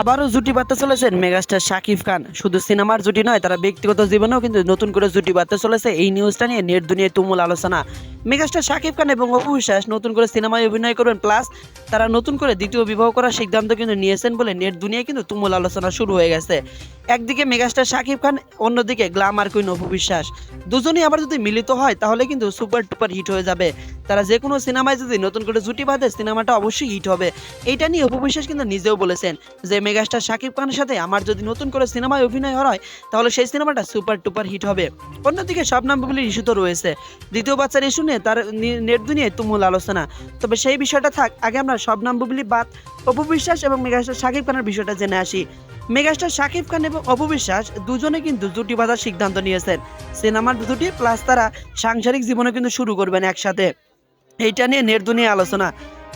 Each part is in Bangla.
আবারও জুটি বাঁধতে চলেছেন মেগাস্টার শাকিব খান। শুধু সিনেমার জুটি নয়, তারা ব্যক্তিগত জীবনেও কিন্তু নতুন করে জুটি বাঁধতে চলেছে এই নিউজটা নিয়ে নেট দুনিয়ায় তুমুল আলোচনা। মেগাস্টার শাকিব খান এবং অপু বিশ্বাস নতুন করে সিনেমায় অভিনয় করবেন প্লাস তারা নতুন করে দ্বিতীয় বিবাহ করার সিদ্ধান্ত কিন্তু নিয়েছেন বলে নেট দুনিয়ায় কিন্তু তুমুল আলোচনা শুরু হয়ে গেছে। একদিকে মেগাস্টার শাকিব খান, অন্যদিকে গ্লামার কুইন অপু বিশ্বাস। দুজনেই আবার যদি মিলিত হয়, তাহলে কিন্তু সুপার টুপার হিট হয়ে যাবে। তারা যে কোনো সিনেমায় যদি নতুন করে জুটি বাঁধে, সিনেমাটা অবশ্যই হিট হবে। এইটা নিয়ে অপু বিশ্বাস কিন্তু নিজেও বলেছেন যে, মেগাস্টার শাকিব খানের সাথে আমার যদি নতুন করে সিনেমায় অভিনয় হয়, তাহলে সেই সিনেমাটা সুপার টুপার হিট হবে। অন্যদিকে শবনাম বুবলির ইস্যু তো রয়েছে। দ্বিতীয় বাচ্চার ইস্যু নিয়ে তার নেট দুনিয়ায় তুমুল আলোচনা। তবে সেই বিষয়টা থাক, আগে আমরা শবনাম বুবলি বাদ। অপু বিশ্বাস এবং মেগাস্টার শাকিব খানের বিষয়টা জেনে আসি। মেগাস্টার শাকিব খান এবং অপু বিশ্বাস দুজনে কিন্তু জুটি বাঁধার সিদ্ধান্ত নিয়েছেন। সিনেমার দুটি, প্লাস তারা সাংসারিক জীবনে কিন্তু শুরু করবেন একসাথে। এইটা নিয়ে নেট দুনিয়া আলোচনা।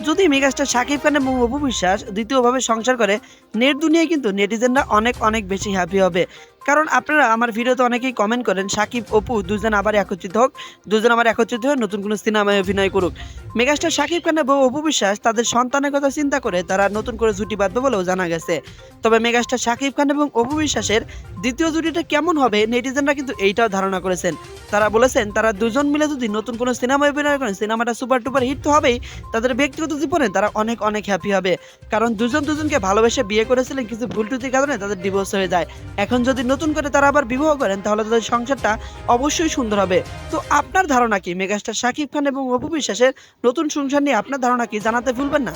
যদি মেগাস্টার শাকিব খান এবং অপু বিশ্বাস দ্বিতীয়ভাবে সংসার করে নেট দুনিয়ায় কিন্তু নেটিজেনরা অনেক অনেক বেশি হ্যাপি হবে। কারণ আপনারা আমার ভিডিওতে অনেকেই কমেন্ট করেন, সাকিব, অপু দুজন আবার একত্রিত হোক, দুজন আবার একত্রিত হয়ে নতুন কোনো সিনেমায় অভিনয় করুক। মেগাস্টার শাকিব খান এবং অপু বিশ্বাস তাদের সন্তানের কথা চিন্তা করে তারা নতুন করে জুটি বাঁধবে বলেও জানা গেছে। তবে মেগাস্টার শাকিব খান এবং অপু বিশ্বাসের দ্বিতীয় জুটিটা কেমন হবে নেটিজেনরা কিন্তু এইটাও ধারণা করেছেন। তারা বলেছেন, তারা দুজন মিলে যদি নতুন কোনো সিনেমায় অভিনয় করেন, সিনেমাটা সুপার টুপার হিট তো হবেই, তাদের ব্যক্তিগত জীবনে তারা অনেক অনেক হ্যাপি হবে। কারণ দুজন দুজনকে ভালোবেসে বিয়ে করেছিলেন, কিছু ভুল ত্রুটির কারণে তাদের ডিভোর্স হয়ে যায়। এখন যদি নতুন করে তারা আবার বিবাহ করেন, তাহলে তাদের সংসারটা অবশ্যই সুন্দর হবে। তো আপনার ধারণা কি? মেগাস্টার শাকিব খান এবং অপু বিশ্বাসের নতুন সংসার নিয়ে আপনার ধারণা কি? জানাতে ভুলবেন না?